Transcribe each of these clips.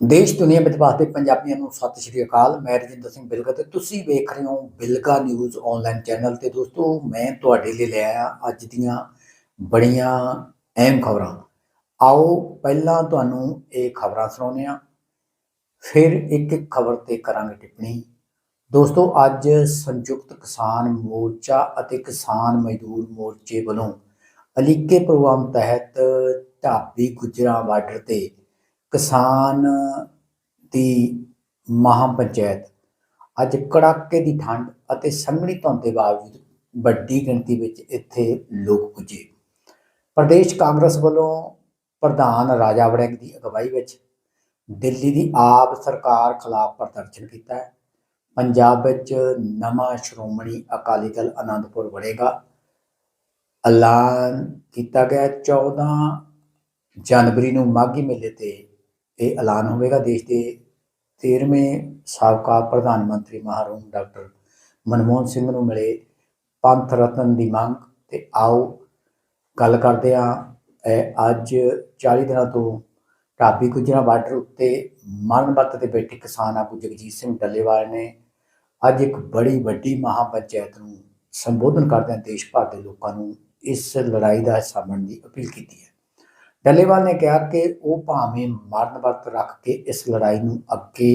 ਦੇਸ਼ ਦੁਨੀਆ ਵਿੱਚ ਵਸਦੇ ਪੰਜਾਬੀਆਂ ਨੂੰ ਸਤਿ ਸ਼੍ਰੀ ਅਕਾਲ। ਮੈਂ ਰਜਿੰਦਰ ਸਿੰਘ ਬਿਲਗਾ ਤੇ ਤੁਸੀਂ ਵੇਖ ਰਹੇ ਹੋ ਬਿਲਗਾ ਨਿਊਜ਼ ਆਨਲਾਈਨ ਚੈਨਲ ਤੇ ਦੋਸਤੋ, ਮੈਂ ਤੁਹਾਡੇ ਲਈ ਲੈ ਆਇਆ ਅੱਜ ਦੀਆਂ ਬੜੀਆਂ ਅਹਿਮ ਖਬਰਾਂ। ਆਓ ਪਹਿਲਾਂ ਤੁਹਾਨੂੰ ਇਹ ਖਬਰਾਂ ਸੁਣਾਉਂਦੇ ਹਾਂ। ਫਿਰ ਇੱਕ ਇੱਕ ਖਬਰ ਤੇ ਕਰਾਂਗੇ ਟਿੱਪਣੀ। ਦੋਸਤੋ, ਅੱਜ ਸੰਯੁਕਤ ਕਿਸਾਨ ਮੋਰਚਾ ਅਤੇ ਕਿਸਾਨ ਮਜ਼ਦੂਰ ਮੋਰਚੇ ਵੱਲੋਂ ਅਲੀਕੇ ਪ੍ਰੋਗਰਾਮ ਤਹਿਤ ਢਾਬੀ ਗੁਜਰਾਂ ਬਾਰਡਰ ਤੇ ਕਿਸਾਨ ਦੀ ਮਹਾਂ ਪੰਚਾਇਤ ਅੱਜ ਕੜਾਕੇ ਦੀ ਠੰਡ ਅਤੇ ਸੰਘਣੀ ਧੁੰਦ ਦੇ ਬਾਵਜੂਦ ਵੱਡੀ ਗਿਣਤੀ ਵਿੱਚ ਇੱਥੇ ਲੋਕ ਪੁੱਜੇ। ਪ੍ਰਦੇਸ਼ ਕਾਂਗਰਸ ਵੱਲੋਂ ਪ੍ਰਧਾਨ ਰਾਜਾ ਵੜਿੰਗ ਦੀ ਅਗਵਾਈ ਵਿੱਚ ਦਿੱਲੀ ਦੀ ਆਪ ਸਰਕਾਰ ਖਿਲਾਫ ਪ੍ਰਦਰਸ਼ਨ ਕੀਤਾ ਹੈ। ਪੰਜਾਬ ਵਿੱਚ ਨਵਾਂ ਸ਼੍ਰੋਮਣੀ ਅਕਾਲੀ ਦਲ ਆਨੰਦਪੁਰ ਵੜੇਗਾ। ਐਲਾਨ ਕੀਤਾ ਗਿਆ ਹੈ 14 ਜਨਵਰੀ ਨੂੰ ਮਾਘੀ ਮੇਲੇ ਤੇ ਇਹ ਐਲਾਨ ਹੋਵੇਗਾ ਦੇਸ਼ ਦੇ 13ਵੇਂ ਸਾਬਕਾ ਪ੍ਰਧਾਨ ਮੰਤਰੀ ਮਹਾਰੂਮ ਡਾਕਟਰ ਮਨਮੋਹਨ ਸਿੰਘ ਨੂੰ ਮਿਲੇ ਪੰਥ ਰਤਨ ਦੀ ਮੰਗ ਤੇ ਆਓ ਗੱਲ ਕਰਦੇ ਹਾਂ। ਅੱਜ 40 ਦਿਨਾਂ ਤੋਂ ਢਾਬੀ ਗੁਜਰਾ ਬਾਰਡਰ ਉੱਤੇ ਮਰਨ ਵਰਤ ਤੇ ਬੈਠੇ ਕਿਸਾਨ ਆਗੂ ਜਗਜੀਤ ਸਿੰਘ ਡੱਲੇਵਾਲ ਨੇ ਅੱਜ ਇੱਕ ਬੜੀ ਵੱਡੀ ਮਹਾ ਪੰਚਾਇਤ ਨੂੰ ਸੰਬੋਧਨ ਕਰਦਿਆਂ ਦੇਸ਼ ਭਰ ਦੇ ਲੋਕਾਂ ਨੂੰ ਇਸ ਲੜਾਈ ਦਾ ਹਿੱਸਾ ਬਣਨ ਦੀ ਅਪੀਲ ਕੀਤੀ ਹੈ। ਡੱਲੇਵਾਲ ਨੇ ਕਿਹਾ ਕਿ ਉਹ ਭਾਵੇਂ ਮਰਨ ਵਰਤ ਰੱਖ ਕੇ ਇਸ ਲੜਾਈ ਨੂੰ ਅੱਗੇ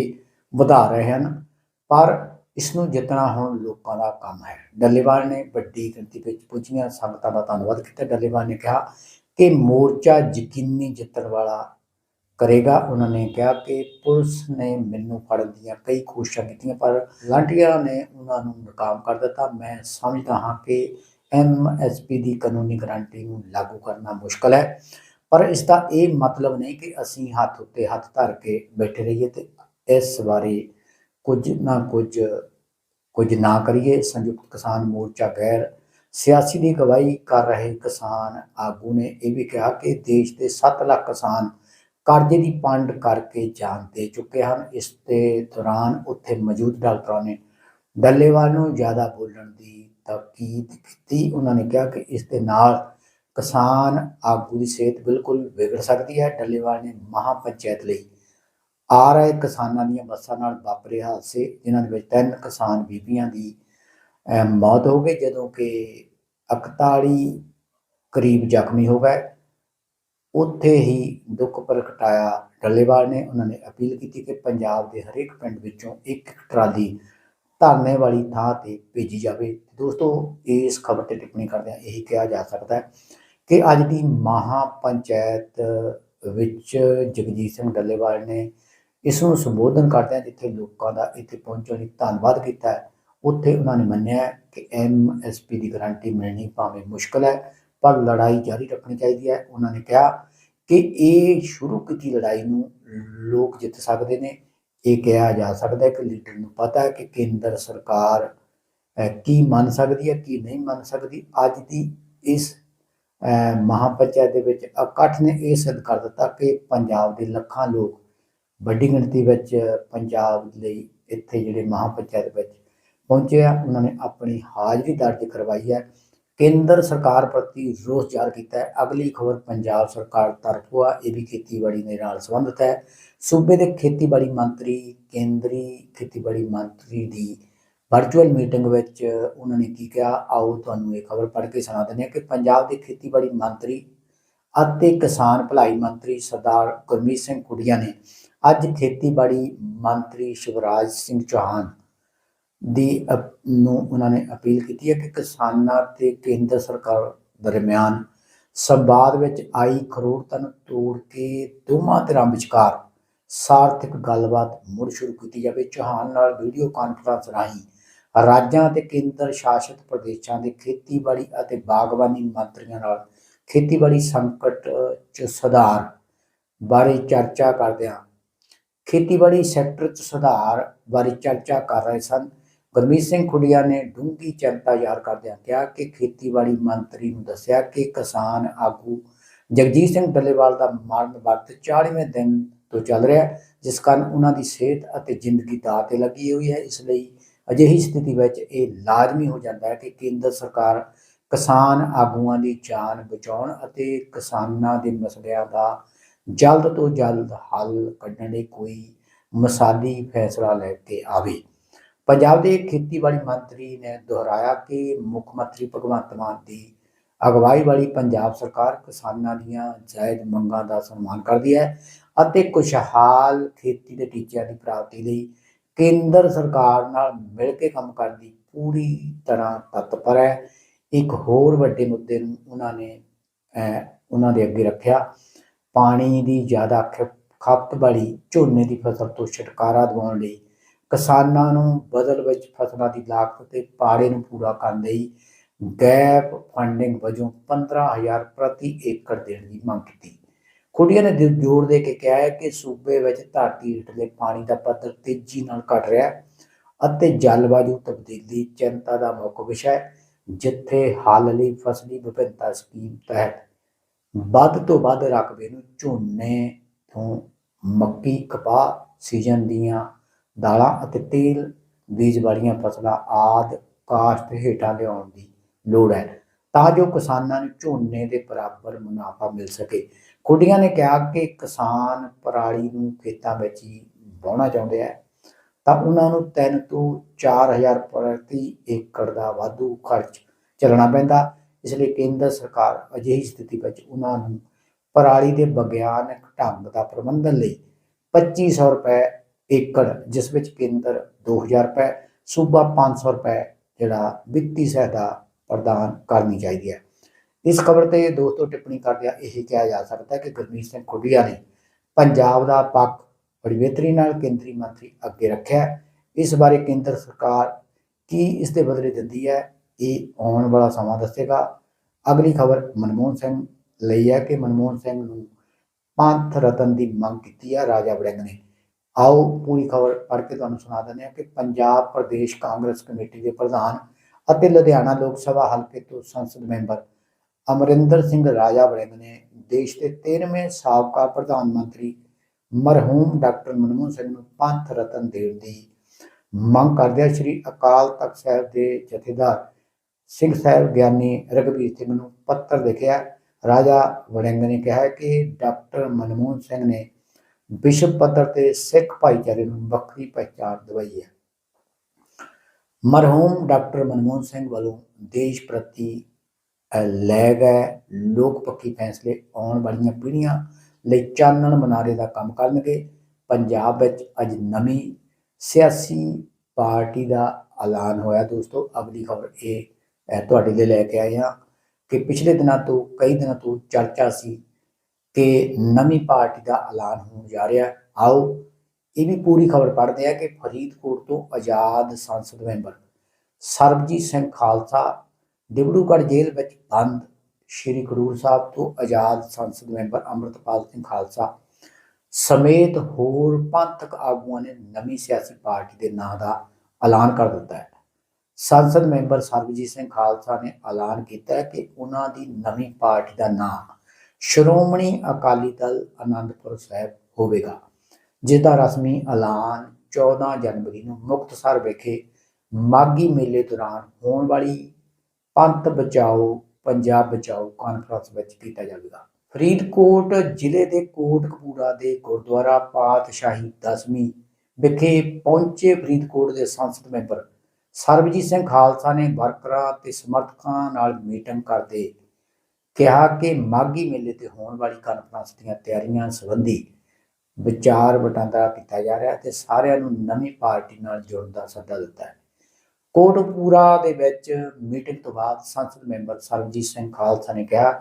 ਵਧਾ ਰਹੇ ਹਨ, ਪਰ ਇਸ ਨੂੰ ਜਿੱਤਣਾ ਹੁਣ ਲੋਕਾਂ ਦਾ ਕੰਮ ਹੈ। ਡੱਲੇਵਾਲ ਨੇ ਵੱਡੀ ਗਿਣਤੀ ਵਿੱਚ ਪੁੱਜੀਆਂ ਸੰਗਤਾਂ ਦਾ ਧੰਨਵਾਦ ਕੀਤਾ। ਡੱਲੇਵਾਲ ਨੇ ਕਿਹਾ ਕਿ ਮੋਰਚਾ ਯਕੀਨੀ ਜਿੱਤਣ ਵਾਲਾ ਕਰੇਗਾ। ਉਹਨਾਂ ਨੇ ਕਿਹਾ ਕਿ ਪੁਲਿਸ ਨੇ ਮੈਨੂੰ ਫੜਨ ਦੀਆਂ ਕਈ ਕੋਸ਼ਿਸ਼ਾਂ ਕੀਤੀਆਂ, ਪਰ ਵਲੰਟੀਅਰਾਂ ਨੇ ਉਹਨਾਂ ਨੂੰ ਨਾਕਾਮ ਕਰ ਦਿੱਤਾ। ਮੈਂ ਸਮਝਦਾ ਹਾਂ ਕਿ ਐਮਐਸਪੀ ਦੀ ਕਾਨੂੰਨੀ ਗਾਰੰਟੀ ਨੂੰ ਲਾਗੂ ਕਰਨਾ ਮੁਸ਼ਕਲ ਹੈ। ਪਰ ਇਸ ਦਾ ਇਹ ਮਤਲਬ ਨਹੀਂ ਕਿ ਅਸੀਂ ਹੱਥ ਉੱਤੇ ਹੱਥ ਧਰ ਕੇ ਬੈਠੇ ਰਹੀਏ ਤੇ ਇਸ ਬਾਰੇ ਕੁਝ ਨਾ ਕੁਝ ਕੁਝ ਨਾ ਕਰੀਏ। ਸੰਯੁਕਤ ਕਿਸਾਨ ਮੋਰਚਾ ਗੈਰ ਸਿਆਸੀ ਦੀ ਅਗਵਾਈ ਕਰ ਰਹੇ ਕਿਸਾਨ ਆਗੂ ਨੇ ਇਹ ਵੀ ਕਿਹਾ ਕਿ ਦੇਸ਼ ਦੇ 7 ਲੱਖ ਕਿਸਾਨ ਕਰਜ਼ੇ ਦੀ ਪੰਡ ਕਰਕੇ ਜਾਨ ਦੇ ਚੁੱਕੇ ਹਨ। ਇਸ ਦੇ ਦੌਰਾਨ ਉੱਥੇ ਮੌਜੂਦ ਡਾਕਟਰਾਂ ਨੇ ਡੱਲੇਵਾਲ ਨੂੰ ਜ਼ਿਆਦਾ ਬੋਲਣ ਦੀ ਤਾਕੀਦ ਕੀਤੀ। ਉਹਨਾਂ ਨੇ ਕਿਹਾ ਕਿ ਇਸ ਦੇ ਨਾਲ ਕਿਸਾਨ ਆਗੂ ਦੀ ਸਿਹਤ ਬਿਲਕੁਲ ਵਿਗੜ ਸਕਦੀ ਹੈ। ਡੱਲੇਵਾਲ ਨੇ ਮਹਾ ਪੰਚਾਇਤ ਲਈ ਆ ਰਹੇ ਕਿਸਾਨਾਂ ਦੀਆਂ ਬੱਸਾਂ ਨਾਲ ਵਾਪਰੇ ਹਾਦਸੇ, ਜਿਨ੍ਹਾਂ ਦੇ ਵਿੱਚ ਤਿੰਨ ਕਿਸਾਨ ਬੀਬੀਆਂ ਦੀ ਮੌਤ ਹੋ ਗਈ, ਜਦੋਂ ਕਿ 41 ਕਰੀਬ ਜ਼ਖਮੀ ਹੋ ਗਏ। ਉੱਥੇ ਹੀ ਦੁੱਖ ਪ੍ਰਗਟਾਇਆ ਡੱਲੇਵਾਲ ਨੇ। ਉਹਨਾਂ ਨੇ ਅਪੀਲ ਕੀਤੀ ਕਿ ਪੰਜਾਬ ਦੇ ਹਰੇਕ ਪਿੰਡ ਵਿੱਚੋਂ ਇੱਕ ਇੱਕ ਟਰਾਲੀ ਧਰਨੇ ਵਾਲੀ ਥਾਂ ਤੇ ਭੇਜੀ ਜਾਵੇ। ਦੋਸਤੋ, ਇਸ ਖਬਰ ਤੇ ਟਿੱਪਣੀ ਕਰਦਿਆਂ ਇਹੀ ਕਿਹਾ ਜਾ ਸਕਦਾ ਹੈ। ਕਿ ਅੱਜ ਦੀ ਮਹਾ ਪੰਚਾਇਤ ਵਿੱਚ ਜਗਜੀਤ ਸਿੰਘ ਡੱਲੇਵਾਲ ਨੇ ਇਸ ਨੂੰ ਸੰਬੋਧਨ ਕਰਦਿਆਂ ਜਿੱਥੇ ਲੋਕਾਂ ਦਾ ਇੱਥੇ ਪਹੁੰਚਣ ਲਈ ਧੰਨਵਾਦ ਕੀਤਾ ਉੱਥੇ ਉਹਨਾਂ ਨੇ ਮੰਨਿਆ ਹੈ ਕਿ ਐਮਐਸਪੀ ਦੀ ਗਾਰੰਟੀ ਮਿਲਣੀ ਭਾਵੇਂ ਮੁਸ਼ਕਲ ਹੈ, ਪਰ ਲੜਾਈ ਜਾਰੀ ਰੱਖਣੀ ਚਾਹੀਦੀ ਹੈ। ਉਹਨਾਂ ਨੇ ਕਿਹਾ ਕਿ ਇਹ ਸ਼ੁਰੂ ਕੀਤੀ ਲੜਾਈ ਨੂੰ ਲੋਕ ਜਿੱਤ ਸਕਦੇ ਨੇ। ਇਹ ਕਿਹਾ ਜਾ ਸਕਦਾ ਹੈ ਕਿ ਲੀਡਰ ਨੂੰ ਪਤਾ ਹੈ ਕਿ ਕੇਂਦਰ ਸਰਕਾਰ ਕੀ ਮੰਨ ਸਕਦੀ ਹੈ, ਕੀ ਨਹੀਂ ਮੰਨ ਸਕਦੀ। ਅੱਜ ਦੀ ਇਸ ਮਹਾਪੰਚਾਇਤ ਦੇ ਵਿੱਚ ਇਕੱਠ ਨੇ ਇਹ ਸਿੱਧ ਕਰ ਦਿੱਤਾ ਕਿ ਪੰਜਾਬ ਦੇ ਲੱਖਾਂ ਲੋਕ ਵੱਡੀ ਗਿਣਤੀ ਵਿੱਚ ਪੰਜਾਬ ਲਈ ਇੱਥੇ ਜਿਹੜੇ ਮਹਾਪੰਚਾਇਤ ਵਿੱਚ ਪਹੁੰਚੇ ਆ, ਉਹਨਾਂ ਨੇ ਆਪਣੀ ਹਾਜ਼ਰੀ ਦਰਜ ਕਰਵਾਈ ਹੈ। ਕੇਂਦਰ ਸਰਕਾਰ ਪ੍ਰਤੀ ਰੋਸ ਜ਼ਾਹਰ ਕੀਤਾ ਹੈ। ਅਗਲੀ ਖਬਰ ਪੰਜਾਬ ਸਰਕਾਰ ਤਰਫੋਂ ਆ, ਇਹ ਵੀ ਖੇਤੀਬਾੜੀ ਦੇ ਨਾਲ ਸੰਬੰਧਿਤ ਹੈ। ਸੂਬੇ ਦੇ ਖੇਤੀਬਾੜੀ ਮੰਤਰੀ, ਕੇਂਦਰੀ ਖੇਤੀਬਾੜੀ ਮੰਤਰੀ ਦੀ ਵਰਚੁਅਲ ਮੀਟਿੰਗ ਵਿੱਚ ਉਹਨਾਂ ਨੇ ਕੀ ਕਿਹਾ? ਆਓ ਤੁਹਾਨੂੰ ਇਹ ਖਬਰ ਪੜ੍ਹ ਕੇ ਸੁਣਾ ਦਿੰਦੇ ਹਾਂ ਕਿ ਪੰਜਾਬ ਦੇ ਖੇਤੀਬਾੜੀ ਮੰਤਰੀ ਅਤੇ ਕਿਸਾਨ ਭਲਾਈ ਮੰਤਰੀ ਸਰਦਾਰ ਗੁਰਮੀਤ ਸਿੰਘ ਕੁੜੀਆ ਨੇ ਅੱਜ ਖੇਤੀਬਾੜੀ ਮੰਤਰੀ ਸ਼ਿਵਰਾਜ ਸਿੰਘ ਚੌਹਾਨ ਦੀ ਅਪ- ਨੂੰ ਉਹਨਾਂ ਨੇ ਅਪੀਲ ਕੀਤੀ ਹੈ ਕਿ ਕਿਸਾਨਾਂ ਤੇ ਕੇਂਦਰ ਸਰਕਾਰ ਦਰਮਿਆਨ ਸੰਵਾਦ ਵਿੱਚ ਆਈ ਖਰੋੜਤਨ ਤੋੜ ਕੇ ਦੋਵਾਂ ਧਿਰਾਂ ਵਿਚਕਾਰ ਸਾਰਥਿਕ ਗੱਲਬਾਤ ਮੁੜ ਸ਼ੁਰੂ ਕੀਤੀ ਜਾਵੇ। ਚੌਹਾਨ ਨਾਲ ਵੀਡੀਓ ਕਾਨਫਰੰਸ ਰਾਹੀਂ ਰਾਜਾਂ ਅਤੇ ਕੇਂਦਰ ਸ਼ਾਸਿਤ ਪ੍ਰਦੇਸ਼ਾਂ ਦੇ ਖੇਤੀਬਾੜੀ ਅਤੇ ਬਾਗਬਾਨੀ ਮੰਤਰੀਆਂ ਨਾਲ ਖੇਤੀਬਾੜੀ ਸੰਕਟ 'ਚ ਸੁਧਾਰ ਬਾਰੇ ਚਰਚਾ ਕਰਦਿਆਂ ਖੇਤੀਬਾੜੀ ਸੈਕਟਰ 'ਚ ਸੁਧਾਰ ਬਾਰੇ ਚਰਚਾ ਕਰ ਰਹੇ ਸਨ। ਗੁਰਮੀਤ ਸਿੰਘ ਖੁੱਡੀਆ ਨੇ ਡੂੰਘੀ ਚਿੰਤਾ ਜ਼ਾਹਰ ਕਰਦਿਆਂ ਕਿਹਾ ਕਿ ਖੇਤੀਬਾੜੀ ਮੰਤਰੀ ਨੂੰ ਦੱਸਿਆ ਕਿ ਕਿਸਾਨ ਆਗੂ ਜਗਜੀਤ ਸਿੰਘ ਡੱਲੇਵਾਲ ਦਾ ਮਰਨ ਵਕਤ 40ਵੇਂ ਦਿਨ ਤੋਂ ਚੱਲ ਰਿਹਾ, ਜਿਸ ਕਾਰਨ ਉਹਨਾਂ ਦੀ ਸਿਹਤ ਅਤੇ ਜ਼ਿੰਦਗੀ ਦਾਅ ਤੇ ਲੱਗੀ ਹੋਈ ਹੈ। ਇਸ ਲਈ ਅਜਿਹੀ ਸਥਿਤੀ ਵਿੱਚ ਇਹ ਲਾਜ਼ਮੀ ਹੋ ਜਾਂਦਾ ਹੈ ਕਿ ਕੇਂਦਰ ਸਰਕਾਰ ਕਿਸਾਨ ਆਗੂਆਂ ਦੀ ਜਾਨ ਬਚਾਉਣ ਅਤੇ ਕਿਸਾਨਾਂ ਦੇ ਮਸਲਿਆਂ ਦਾ ਜਲਦ ਤੋਂ ਜਲਦ ਹੱਲ ਕੱਢਣ ਲਈ ਕੋਈ ਮਸਾਲੀ ਫੈਸਲਾ ਲੈ ਕੇ ਆਵੇ। ਪੰਜਾਬ ਦੇ ਖੇਤੀਬਾੜੀ ਮੰਤਰੀ ਨੇ ਦੁਹਰਾਇਆ ਕਿ ਮੁੱਖ ਮੰਤਰੀ ਭਗਵੰਤ ਮਾਨ ਦੀ ਅਗਵਾਈ ਵਾਲੀ ਪੰਜਾਬ ਸਰਕਾਰ ਕਿਸਾਨਾਂ ਦੀਆਂ ਜਾਇਜ਼ ਮੰਗਾਂ ਦਾ ਸਨਮਾਨ ਕਰਦੀ ਹੈ ਅਤੇ ਖੁਸ਼ਹਾਲ ਖੇਤੀ ਦੇ ਟੀਚਿਆਂ ਦੀ ਪ੍ਰਾਪਤੀ ਲਈ ਕੇਂਦਰ ਸਰਕਾਰ ਨਾਲ ਮਿਲ ਕੇ ਕੰਮ ਕਰਨ ਦੀ ਪੂਰੀ ਤਰ੍ਹਾਂ ਤਤਪਰ ਹੈ। ਇੱਕ ਹੋਰ ਵੱਡੇ ਮੁੱਦੇ ਨੂੰ ਉਹਨਾਂ ਨੇ ਉਹਨਾਂ ਦੇ ਅੱਗੇ ਰੱਖਿਆ। ਪਾਣੀ ਦੀ ਜ਼ਿਆਦਾ ਖ- ਖਪਤ ਵਾਲੀ ਝੋਨੇ ਦੀ ਫਸਲ ਤੋਂ ਛੁਟਕਾਰਾ ਦਿਵਾਉਣ ਲਈ ਕਿਸਾਨਾਂ ਨੂੰ ਬਦਲ ਵਿੱਚ ਫਸਲਾਂ ਦੀ ਲਾਗਤ ਤੇ ਪਾੜੇ ਨੂੰ ਪੂਰਾ ਕਰਨ ਲਈ ਗੈਪ ਫੰਡਿੰਗ ਵਜੋਂ 15000 ਪ੍ਰਤੀ ਏਕੜ ਦੇਣ ਦੀ ਮੰਗ ਕੀਤੀ। ਖੁੱਡੀਆਂ ਨੇ ਦਿਲ ਜੋਰ ਦੇ ਕੇ ਕਿਹਾ ਹੈ ਕਿ ਸੂਬੇ ਵਿੱਚ ਧਰਤੀ ਹੇਠਲੇ ਪਾਣੀ ਦਾ ਪੱਧਰ ਤੇਜ਼ੀ ਨਾਲ ਘਟ ਰਿਹਾ ਹੈ ਅਤੇ ਜਲਵਾਯੂ ਤਬਦੀਲੀ ਚਿੰਤਾ ਦਾ ਮੁੱਖ ਵਿਸ਼ਾ ਹੈ, ਜਿੱਥੇ ਹਾਲ ਲਈ ਫਸਲੀ ਵਿਭਿੰਨਤਾ ਸਕੀਮ ਤਹਿਤ ਵੱਧ ਤੋਂ ਵੱਧ ਰਕਬੇ ਨੂੰ ਝੋਨੇ ਤੋਂ ਮੱਕੀ, ਕਪਾਹ, ਸੀਜ਼ਨ ਦੀਆਂ ਦਾਲਾਂ ਅਤੇ ਤੇਲ, ਬੀਜ ਵਾਲੀਆਂ ਫਸਲਾਂ ਆਦ ਕਾਸ਼ਤ ਹੇਠਾਂ ਲਿਆਉਣ ਦੀ ਲੋੜ ਹੈ ਤਾਂ ਜੋ ਕਿਸਾਨਾਂ ਨੂੰ ਝੋਨੇ ਦੇ ਬਰਾਬਰ ਮੁਨਾਫਾ ਮਿਲ ਸਕੇ। ਖੁੱਡੀਆਂ ਨੇ ਕਿਹਾ ਕਿ ਕਿਸਾਨ ਪਰਾਲੀ ਨੂੰ ਖੇਤਾਂ ਵਿੱਚ ਹੀ ਵਾਹੁਣਾ ਚਾਹੁੰਦੇ ਆ। ਤਾਂ ਉਹਨਾਂ ਨੂੰ 3 ਤੋਂ 4000 ਪ੍ਰਤੀ ਏਕੜ ਦਾ ਵਾਧੂ ਖਰਚ ਚੱਲਣਾ ਪੈਂਦਾ। ਇਸ ਲਈ ਕੇਂਦਰ ਸਰਕਾਰ ਅਜਿਹੀ ਸਥਿਤੀ ਵਿੱਚ ਉਹਨਾਂ ਨੂੰ ਪਰਾਲੀ ਦੇ ਵਿਗਿਆਨਕ ਢੰਗ ਦਾ ਪ੍ਰਬੰਧਨ ਲਈ 2500 ਰੁਪਏ ਏਕੜ, ਜਿਸ ਵਿੱਚ ਕੇਂਦਰ 2000 ਰੁਪਏ, ਸੂਬਾ 500 ਰੁਪਏ, ਜਿਹੜਾ ਵਿੱਤੀ ਸਹਾਇਤਾ ਪ੍ਰਦਾਨ ਕਰਨੀ ਚਾਹੀਦੀ ਹੈ। ਇਸ ਖਬਰ ਤੇ ਦੋਸਤੋ ਟਿੱਪਣੀ ਕਰਦਿਆਂ ਇਹ ਕਿਹਾ ਜਾ ਸਕਦਾ ਹੈ ਕਿ ਗੁਰਮੀਤ ਸਿੰਘ ਖੁੱਡੀਆ ਨੇ ਪੰਜਾਬ ਦਾ ਪੱਖ ਬੜੀ ਬਿਹਤਰੀ ਨਾਲ ਕੇਂਦਰੀ ਮੰਤਰੀ ਅੱਗੇ ਰੱਖਿਆ ਇਸ ਬਾਰੇ ਕੇਂਦਰ ਸਰਕਾਰ ਕੀ ਇਸ ਦੇ ਬਦਲੇ ਦਿੰਦੀ ਹੈ, ਇਹ ਆਉਣ ਵਾਲਾ ਸਮਾਂ ਦੱਸੇਗਾ। ਅਗਲੀ ਖਬਰ ਮਨਮੋਹਨ ਸਿੰਘ ਲਈ ਹੈ ਕਿ ਮਨਮੋਹਨ ਸਿੰਘ ਨੂੰ ਪੰਥ ਰਤਨ ਦੀ ਮੰਗ ਕੀਤੀ ਹੈ, ਰਾਜਾ ਵੜਿੰਗ ਨੇ। ਆਓ ਪੂਰੀ ਖਬਰ ਪੜ੍ਹ ਕੇ ਤੁਹਾਨੂੰ ਸੁਣਾ ਦਿੰਦੇ ਹਾਂ ਕਿ ਪੰਜਾਬ ਪ੍ਰਦੇਸ਼ ਕਾਂਗਰਸ ਕਮੇਟੀ ਦੇ ਪ੍ਰਧਾਨ ਅਤੇ ਲੁਧਿਆਣਾ ਲੋਕ ਸਭਾ ਹਲਕੇ ਤੋਂ ਸੰਸਦ ਮੈਂਬਰ ਅਮਰਿੰਦਰ ਸਿੰਘ ਰਾਜਾ ਵੜਿੰਗ ਨੇ ਦੇਸ਼ ਦੇ 13ਵੇਂ ਸਾਬਕਾ ਪ੍ਰਧਾਨ ਮੰਤਰੀ ਮਰਹੂਮ ਡਾਕਟਰ ਮਨਮੋਹਨ ਸਿੰਘ ਨੂੰ ਪੰਥ ਰਤਨ ਦੇਣ ਦੀ ਮੰਗ ਕਰਦਿਆਂ ਸ੍ਰੀ ਅਕਾਲ ਤਖਤ ਸਾਹਿਬ ਦੇ ਜਥੇਦਾਰ ਸਿੰਘ ਸਾਹਿਬ ਗਿਆਨੀ ਰਘਬੀਰ ਸਿੰਘ ਨੂੰ ਪੱਤਰ ਲਿਖਿਆ। ਰਾਜਾ ਵੜਿੰਗ ਨੇ ਕਿਹਾ ਕਿ ਡਾਕਟਰ ਮਨਮੋਹਨ ਸਿੰਘ ਨੇ ਵਿਸ਼ਵ ਪੱਧਰ ਤੇ ਸਿੱਖ ਭਾਈਚਾਰੇ ਨੂੰ ਵੱਖਰੀ ਪਹਿਚਾਣ ਦਿਵਾਈ ਹੈ। ਮਰਹੂਮ ਡਾਕਟਰ ਮਨਮੋਹਨ ਸਿੰਘ ਵੱਲੋਂ ਦੇਸ਼ ਪ੍ਰਤੀ ਲੈ ਗਏ। ਲੋਕ ਪੱਖੀ ਫੈਸਲੇ ਆਉਣ ਵਾਲੀਆਂ ਪੀੜ੍ਹੀਆਂ ਲਈ ਚਾਨਣ ਮਨਾਰੇ ਦਾ ਕੰਮ ਕਰਨਗੇ। ਪੰਜਾਬ ਵਿੱਚ ਅੱਜ ਨਵੀਂ ਸਿਆਸੀ ਪਾਰਟੀ ਦਾ ਐਲਾਨ ਹੋਇਆ। ਦੋਸਤੋ, ਅਗਲੀ ਖਬਰ ਇਹ ਤੁਹਾਡੇ ਲਈ ਲੈ ਕੇ ਆਏ ਹਾਂ ਕਿ ਪਿਛਲੇ ਦਿਨਾਂ ਤੋਂ, ਕਈ ਦਿਨਾਂ ਤੋਂ ਚਰਚਾ ਸੀ ਕਿ ਨਵੀਂ ਪਾਰਟੀ ਦਾ ਐਲਾਨ ਹੋਣ ਜਾ ਰਿਹਾ। ਆਓ, ਇਹ ਵੀ ਪੂਰੀ ਖਬਰ ਪੜ੍ਹਦੇ ਆ ਕਿ ਫਰੀਦਕੋਟ ਤੋਂ ਆਜ਼ਾਦ ਸੰਸਦ ਮੈਂਬਰ ਸਰਬਜੀਤ ਸਿੰਘ ਖਾਲਸਾ ਡਿਬੜੂਗੜ੍ਹ ਜੇਲ੍ਹ ਵਿੱਚ ਬੰਦ। ਸ਼੍ਰੀ ਖਡੂਰ ਸਾਹਿਬ ਤੋਂ ਆਜ਼ਾਦ ਸੰਸਦ ਮੈਂਬਰ ਅੰਮ੍ਰਿਤਪਾਲ ਸਿੰਘ ਖਾਲਸਾ ਸਮੇਤ ਹੋਰ ਪੰਥਕ ਆਗੂਆਂ ਨੇ ਨਵੀਂ ਸਿਆਸੀ ਪਾਰਟੀ ਦੇ ਨਾਂ ਦਾ ਐਲਾਨ ਕਰ ਦਿੱਤਾ ਹੈ। ਸੰਸਦ ਮੈਂਬਰ ਸਰਬਜੀਤ ਸਿੰਘ ਖਾਲਸਾ ਨੇ ਐਲਾਨ ਕੀਤਾ ਹੈ ਕਿ ਉਹਨਾਂ ਦੀ ਨਵੀਂ ਪਾਰਟੀ ਦਾ ਨਾਂ ਸ਼੍ਰੋਮਣੀ ਅਕਾਲੀ ਦਲ ਆਨੰਦਪੁਰ ਸਾਹਿਬ ਹੋਵੇਗਾ ਜਿਸ ਦਾ ਰਸਮੀ ਐਲਾਨ 14 ਜਨਵਰੀ ਨੂੰ ਮੁਕਤਸਰ ਵਿਖੇ ਮਾਗੀ ਮੇਲੇ ਦੌਰਾਨ ਹੋਣ ਵਾਲੀ ਪੰਥ ਬਚਾਓ, ਪੰਜਾਬ ਬਚਾਓ ਕਾਨਫਰੰਸ ਵਿੱਚ ਕੀਤਾ ਜਾਵੇਗਾ। ਫਰੀਦਕੋਟ ਜ਼ਿਲ੍ਹੇ ਦੇ ਕੋਟ ਕਪੂਰਾ ਦੇ ਗੁਰਦੁਆਰਾ ਪਾਤਸ਼ਾਹੀ ਦਸਵੀਂ ਵਿਖੇ ਪਹੁੰਚੇ ਫਰੀਦਕੋਟ ਦੇ ਸੰਸਦ ਮੈਂਬਰ ਸਰਬਜੀਤ ਸਿੰਘ ਖਾਲਸਾ ਨੇ ਵਰਕਰਾਂ ਤੇ ਸਮਰਥਕਾਂ ਨਾਲ ਮੀਟਿੰਗ ਕਰਦੇ ਕਿਹਾ ਕਿ ਮਾਗੀ ਮੇਲੇ ਤੇ ਹੋਣ ਵਾਲੀ ਕਾਨਫਰੰਸ ਦੀਆਂ ਤਿਆਰੀਆਂ ਸੰਬੰਧੀ ਵਿਚਾਰ ਵਟਾਂਦਰਾ ਕੀਤਾ ਜਾ ਰਿਹਾ ਤੇ ਸਾਰਿਆਂ ਨੂੰ ਨਵੀਂ ਪਾਰਟੀ ਨਾਲ ਜੁੜਨ ਦਾ ਸੱਦਾ ਦਿੱਤਾ ਹੈ। ਕੋਟਪੂਰਾ ਦੇ ਵਿੱਚ ਮੀਟਿੰਗ ਤੋਂ ਬਾਅਦ ਸੰਸਦ ਮੈਂਬਰ ਸਰਬਜੀਤ ਸਿੰਘ ਖਾਲਸਾ ਨੇ ਕਿਹਾ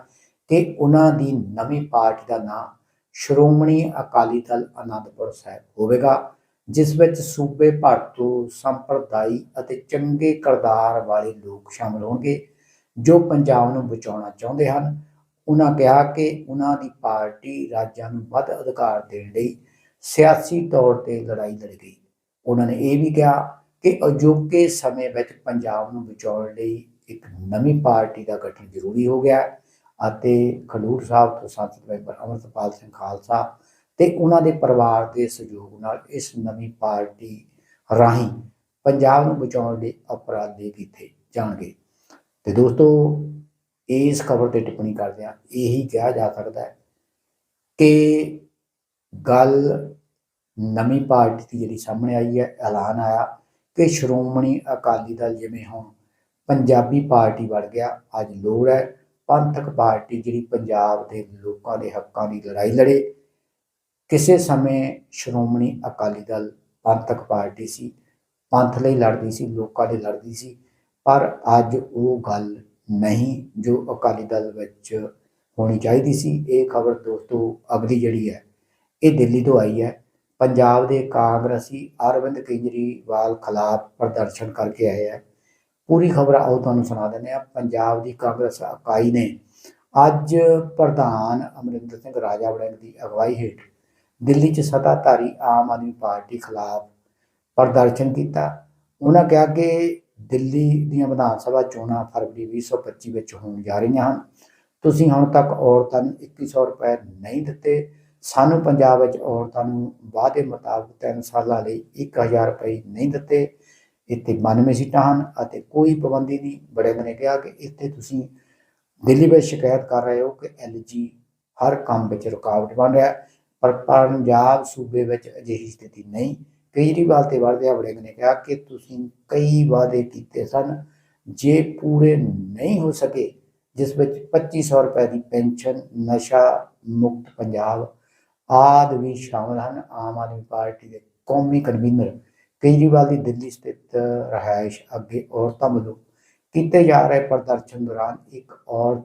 ਕਿ ਉਹਨਾਂ ਦੀ ਨਵੀਂ ਪਾਰਟੀ ਦਾ ਨਾਮ ਸ਼੍ਰੋਮਣੀ ਅਕਾਲੀ ਦਲ ਅਨੰਦਪੁਰ ਸਾਹਿਬ ਹੋਵੇਗਾ, ਜਿਸ ਵਿੱਚ ਸੂਬੇ ਭਰ ਤੋਂ ਸੰਪਰਦਾਈ ਅਤੇ ਚੰਗੇ ਕਿਰਦਾਰ ਵਾਲੇ ਲੋਕ ਸ਼ਾਮਲ ਹੋਣਗੇ, ਜੋ ਪੰਜਾਬ ਨੂੰ ਬਚਾਉਣਾ ਚਾਹੁੰਦੇ ਹਨ। ਉਹਨਾਂ ਕਿਹਾ ਕਿ ਉਹਨਾਂ ਦੀ ਪਾਰਟੀ ਰਾਜਾਂ ਨੂੰ ਵੱਧ ਅਧਿਕਾਰ ਦੇਣ ਲਈ ਸਿਆਸੀ ਤੌਰ ਤੇ ਲੜਾਈ ਲੜੇਗੀ ਉਹਨਾਂ ਨੇ ਇਹ ਵੀ ਕਿਹਾ ਕਿ ਅਜੋਕੇ ਸਮੇਂ ਵਿੱਚ ਪੰਜਾਬ ਨੂੰ ਬਚਾਉਣ ਲਈ ਇੱਕ ਨਵੀਂ ਪਾਰਟੀ ਦਾ ਗਠਨ ਜ਼ਰੂਰੀ ਹੋ ਗਿਆ ਅਤੇ ਖਡੂਰ ਸਾਹਿਬ ਤੋਂ ਸੰਸਦ ਮੈਂਬਰ ਅਮਰਤਪਾਲ ਸਿੰਘ ਖਾਲਸਾ ਤੇ ਉਹਨਾਂ ਦੇ ਪਰਿਵਾਰ ਦੇ ਸਹਿਯੋਗ ਨਾਲ ਇਸ ਨਵੀਂ ਪਾਰਟੀ ਰਾਹੀਂ ਪੰਜਾਬ ਨੂੰ ਬਚਾਉਣ ਲਈ ਉਪਰਾਲੇ ਕੀਤੇ ਜਾਣਗੇ। ਤੇ ਦੋਸਤੋ, ਇਸ ਖਬਰ ਤੇ ਟਿੱਪਣੀ ਕਰਦਿਆਂ ਇਹੀ ਕਿਹਾ ਜਾ ਸਕਦਾ ਹੈ ਕਿ ਗੱਲ ਨਵੀਂ ਪਾਰਟੀ ਦੀ ਜਿਹੜੀ ਸਾਹਮਣੇ ਆਈ ਹੈ, ਐਲਾਨ ਆਇਆ। ਕਿ ਸ਼੍ਰੋਮਣੀ ਅਕਾਲੀ ਦਲ ਜਿਵੇਂ ਹੁਣ ਪੰਜਾਬੀ ਪਾਰਟੀ ਬਣ ਗਿਆ, ਅੱਜ ਲੋੜ ਹੈ ਪੰਥਕ ਪਾਰਟੀ ਜਿਹੜੀ ਪੰਜਾਬ ਦੇ ਲੋਕਾਂ ਦੇ ਹੱਕਾਂ ਦੀ ਲੜਾਈ ਲੜੇ। ਕਿਸੇ ਸਮੇਂ ਸ਼੍ਰੋਮਣੀ ਅਕਾਲੀ ਦਲ ਪੰਥਕ ਪਾਰਟੀ ਸੀ, ਪੰਥ ਲਈ ਲੜਦੀ ਸੀ, ਲੋਕਾਂ ਲਈ ਲੜਦੀ ਸੀ, ਪਰ ਅੱਜ ਉਹ ਗੱਲ ਨਹੀਂ ਜੋ ਅਕਾਲੀ ਦਲ ਵਿੱਚ ਹੋਣੀ ਚਾਹੀਦੀ ਸੀ। ਇਹ ਖਬਰ ਦੋਸਤੋ ਅਗਲੀ ਜਿਹੜੀ ਹੈ, ਇਹ ਦਿੱਲੀ ਤੋਂ ਆਈ ਹੈ। ਪੰਜਾਬ ਦੇ ਕਾਂਗਰਸੀ ਅਰਵਿੰਦ ਕੇਜਰੀਵਾਲ ਖਿਲਾਫ ਪ੍ਰਦਰਸ਼ਨ ਕਰਕੇ ਆਏ ਹੈ ਪੂਰੀ ਖਬਰ ਆਓ ਤੁਹਾਨੂੰ ਸੁਣਾ ਦਿੰਦੇ ਆ ਪੰਜਾਬ ਦੀ ਕਾਂਗਰਸ ਇਕਾਈ ਨੇ ਅੱਜ ਪ੍ਰਧਾਨ ਅਮਰਿੰਦਰ ਸਿੰਘ ਰਾਜਾ ਵੜਿੰਗ ਦੀ ਅਗਵਾਈ ਹੇਠ ਦਿੱਲੀ 'ਚ ਸੱਤਾਧਾਰੀ ਆਮ ਆਦਮੀ ਪਾਰਟੀ ਖਿਲਾਫ ਪ੍ਰਦਰਸ਼ਨ ਕੀਤਾ। ਉਹਨਾਂ ਕਿਹਾ ਕਿ ਦਿੱਲੀ ਦੀਆਂ ਵਿਧਾਨ ਸਭਾ ਚੋਣਾਂ ਫਰਵਰੀ 2025 ਵਿੱਚ ਹੋਣ ਜਾ ਰਹੀਆਂ ਹਨ। ਤੁਸੀਂ ਹੁਣ ਤੱਕ ਔਰਤਾਂ ਨੂੰ 2100 ਰੁਪਏ ਨਹੀਂ ਦਿੱਤੇ। ਸਾਨੂੰ ਪੰਜਾਬ ਵਿੱਚ ਔਰਤਾਂ ਨੂੰ ਵਾਅਦੇ ਮੁਤਾਬਕ 3 ਸਾਲਾਂ ਲਈ 1000 ਰੁਪਏ ਨਹੀਂ ਦਿੱਤੇ। ਇੱਥੇ 92 ਸੀਟਾਂ ਹਨ ਅਤੇ ਕੋਈ ਪਾਬੰਦੀ ਨਹੀਂ। ਬੜੇ ਨੇ ਕਿਹਾ ਕਿ ਇੱਥੇ ਤੁਸੀਂ ਦਿੱਲੀ ਵਿੱਚ ਸ਼ਿਕਾਇਤ ਕਰ ਰਹੇ ਹੋ ਕਿ ਐਲਜੀ ਹਰ ਕੰਮ ਵਿੱਚ ਰੁਕਾਵਟ ਬਣ ਰਿਹਾ ਪਰ ਪੰਜਾਬ ਸੂਬੇ ਵਿੱਚ ਅਜਿਹੀ ਸਥਿਤੀ ਨਹੀਂ। ਕੇਜਰੀਵਾਲ ਤੇ ਵਰਦਿਆ ਵੜਿੰਗ ਨੇ ਕਿਹਾ ਕਿ ਤੁਸੀਂ ਕਈ ਵਾਅਦੇ ਕੀਤੇ ਸਨ ਜੇ ਪੂਰੇ ਨਹੀਂ ਹੋ ਸਕੇ, ਜਿਸ ਵਿੱਚ 2500 ਰੁਪਏ ਦੀ ਪੈਨਸ਼ਨ, ਨਸ਼ਾ ਮੁਕਤ ਪੰਜਾਬ ਆਦਿ ਵੀ ਸ਼ਾਮਲ ਹਨ ਆਮ ਆਦਮੀ ਪਾਰਟੀ ਦੇ ਕੌਮੀ ਕਨਵੀਨਰ। ਕੇਜਰੀਵਾਲ ਦੀ ਦਿੱਲੀ ਸਥਿਤ ਰਹਾਇਸ਼ ਅੱਗੇ ਔਰਤਾਂ ਵੱਲੋਂ ਕੀਤੇ ਜਾ ਰਹੇ ਪ੍ਰਦਰਸ਼ਨ ਦੌਰਾਨ ਇੱਕ ਔਰਤ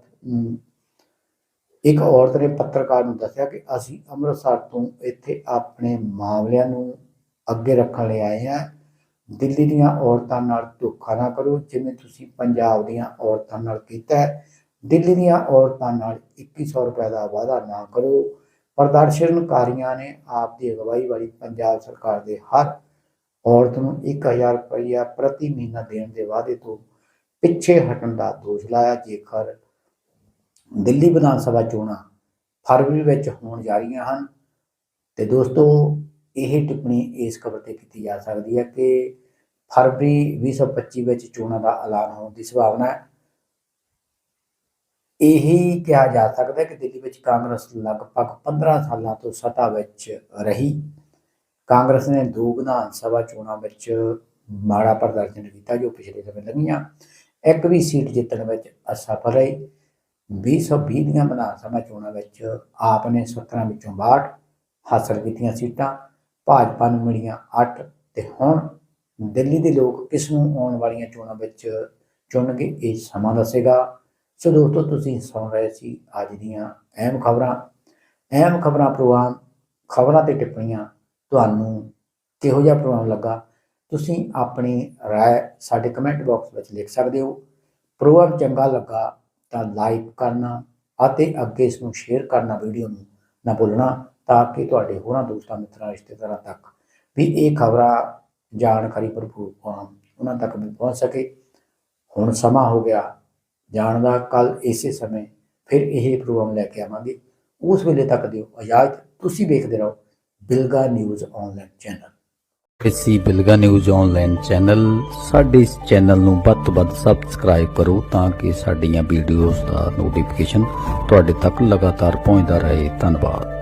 ਇੱਕ ਔਰਤ ਨੇ ਪੱਤਰਕਾਰ ਨੂੰ ਦੱਸਿਆ ਕਿ ਅਸੀਂ ਅੰਮ੍ਰਿਤਸਰ ਤੋਂ ਇੱਥੇ ਆਪਣੇ ਮਾਮਲਿਆਂ ਨੂੰ ਅੱਗੇ ਰੱਖਣ ਲਈ ਆਏ ਹਾਂ। ਦਿੱਲੀ ਦੀਆਂ ਔਰਤਾਂ ਨਾਲ ਧੋਖਾ ਨਾ ਕਰੋ, ਜਿਵੇਂ ਤੁਸੀਂ ਪੰਜਾਬ ਦੀਆਂ ਔਰਤਾਂ ਨਾਲ ਕੀਤਾ ਹੈ। ਦਿੱਲੀ ਦੀਆਂ ਔਰਤਾਂ ਨਾਲ 2100 ਰੁਪਏ ਦਾ ਵਾਅਦਾ ਨਾ ਕਰੋ। ਪ੍ਰਦਰਸ਼ਨਕਾਰੀਆਂ ਨੇ ਆਪ ਦੀ ਅਗਵਾਈ ਵਾਲੀ ਪੰਜਾਬ ਸਰਕਾਰ ਦੇ ਹਰ ਔਰਤ ਨੂੰ 1000 ਰੁਪਇਆ ਪ੍ਰਤੀ ਮਹੀਨਾ ਦੇਣ ਦੇ ਵਾਅਦੇ ਤੋਂ ਪਿੱਛੇ ਹਟਣ ਦਾ ਦੋਸ਼ ਲਾਇਆ। ਜੇਕਰ ਦਿੱਲੀ ਵਿਧਾਨ ਸਭਾ ਚੋਣਾਂ ਫਰਵਰੀ ਵਿੱਚ ਹੋਣ ਜਾ ਰਹੀਆਂ ਹਨ, ਤੇ ਦੋਸਤੋ, ਇਹ ਟਿੱਪਣੀ ਇਸ ਖਬਰ ਤੇ ਕੀਤੀ ਜਾ ਸਕਦੀ ਹੈ ਕਿ ਫਰਵਰੀ 2025 ਵਿੱਚ ਚੋਣਾਂ ਦਾ ਐਲਾਨ ਹੋਣ ਦੀ ਸੰਭਾਵਨਾ ਹੈ। ਇਹੀ ਕਿਹਾ ਜਾ ਸਕਦਾ ਕਿ ਦਿੱਲੀ ਵਿੱਚ ਕਾਂਗਰਸ ਲਗਭਗ 15 ਸਾਲਾਂ ਤੋਂ ਸੱਤਾ ਵਿੱਚ ਰਹੀ। ਕਾਂਗਰਸ ਨੇ ਦੋ ਵਿਧਾਨ ਸਭਾ ਚੋਣਾਂ ਵਿੱਚ ਮਾੜਾ ਪ੍ਰਦਰਸ਼ਨ ਕੀਤਾ ਜੋ ਪਿਛਲੇ ਸਮੇਂ ਲੰਘੀਆਂ। ਇੱਕ ਵੀ ਸੀਟ ਜਿੱਤਣ ਵਿੱਚ ਅਸਫਲ ਰਹੀ। 2020 ਦੀਆਂ ਵਿਧਾਨ ਸਭਾ ਚੋਣਾਂ ਵਿੱਚ ਆਪ ਨੇ 17 ਵਿੱਚੋਂ 62 ਹਾਸਲ ਕੀਤੀਆਂ ਸੀਟਾਂ। ਭਾਜਪਾ ਨੂੰ ਮਿਲੀਆਂ 8 ਤੇ ਹੁਣ ਦਿੱਲੀ ਦੇ ਲੋਕ ਕਿਸ ਨੂੰ ਆਉਣ ਵਾਲੀਆਂ ਚੋਣਾਂ ਵਿੱਚ ਚੁਣਨਗੇ, ਇਹ ਸਮਾਂ ਦੱਸੇਗਾ। ਸੋ ਦੋਸਤੋ ਤੁਸੀਂ ਸੁਣ ਰਹੇ ਸੀ ਅੱਜ ਦੀਆਂ ਅਹਿਮ ਖਬਰਾਂ ਅਹਿਮ ਖਬਰਾਂ ਪ੍ਰੋਗਰਾਮ ਖਬਰਾਂ ਤੇ ਟਿੱਪਣੀਆਂ ਤੁਹਾਨੂੰ ਕਿਹੋ ਜਿਹਾ ਪ੍ਰੋਗਰਾਮ ਲੱਗਾ ਤੁਸੀਂ ਆਪਣੀ رائے ਸਾਡੇ ਕਮੈਂਟ ਬਾਕਸ ਵਿੱਚ ਲਿਖ ਸਕਦੇ ਹੋ ਪ੍ਰੋਗਰਾਮ ਚੰਗਾ ਲੱਗਾ ਤਾਂ ਲਾਈਕ ਕਰਨਾ ਅਤੇ ਅੱਗੇ ਇਸ ਨੂੰ ਸ਼ੇਅਰ ਕਰਨਾ ਵੀਡੀਓ ਨੂੰ ਨਾ ਭੁੱਲਣਾ ਤਾਂ ਕਿ ਤੁਹਾਡੇ ਹੋਰਾਂ ਦੋਸਤਾਂ ਮਿੱਤਰਾਂ ਰਿਸ਼ਤੇਦਾਰਾਂ ਤੱਕ ਵੀ ਇਹ ਖਬਰਾਂ ਜਾਣਕਾਰੀ ਭਰਪੂਰ ਪ੍ਰੋਗਰਾਮ ਉਹਨਾਂ ਤੱਕ ਵੀ ਪਹੁੰਚ ਸਕੇ ਹੁਣ ਸਮਾਂ ਹੋ ਗਿਆ ਜਾਣ ਦਾ ਕੱਲ ਇਸੇ ਸਮੇਂ ਫਿਰ ਇਹ ਪ੍ਰੋਗਰਾਮ ਲੈ ਕੇ ਆਵਾਂਗੇ। ਉਸ ਵੇਲੇ ਤੱਕ ਦਿਓ ਇਜਾਜ਼ਤ। ਤੁਸੀਂ ਵੇਖਦੇ ਰਹੋ ਬਿਲਗਾ ਨਿਊਜ਼ ਆਨਲਾਈਨ ਚੈਨਲ। ਕਿਸੇ ਬਿਲਗਾ ਨਿਊਜ਼ ਆਨਲਾਈਨ ਚੈਨਲ ਸਾਡੇ ਇਸ ਚੈਨਲ ਨੂੰ ਵੱਧ ਤੋਂ ਵੱਧ ਸਬਸਕ੍ਰਾਈਬ ਕਰੋ ਤਾਂ ਕਿ ਸਾਡੀਆਂ ਵੀਡੀਓਜ਼ ਦਾ ਨੋਟੀਫਿਕੇਸ਼ਨ ਤੁਹਾਡੇ ਤੱਕ ਲਗਾਤਾਰ ਪਹੁੰਚਦਾ ਰਹੇ। ਧੰਨਵਾਦ।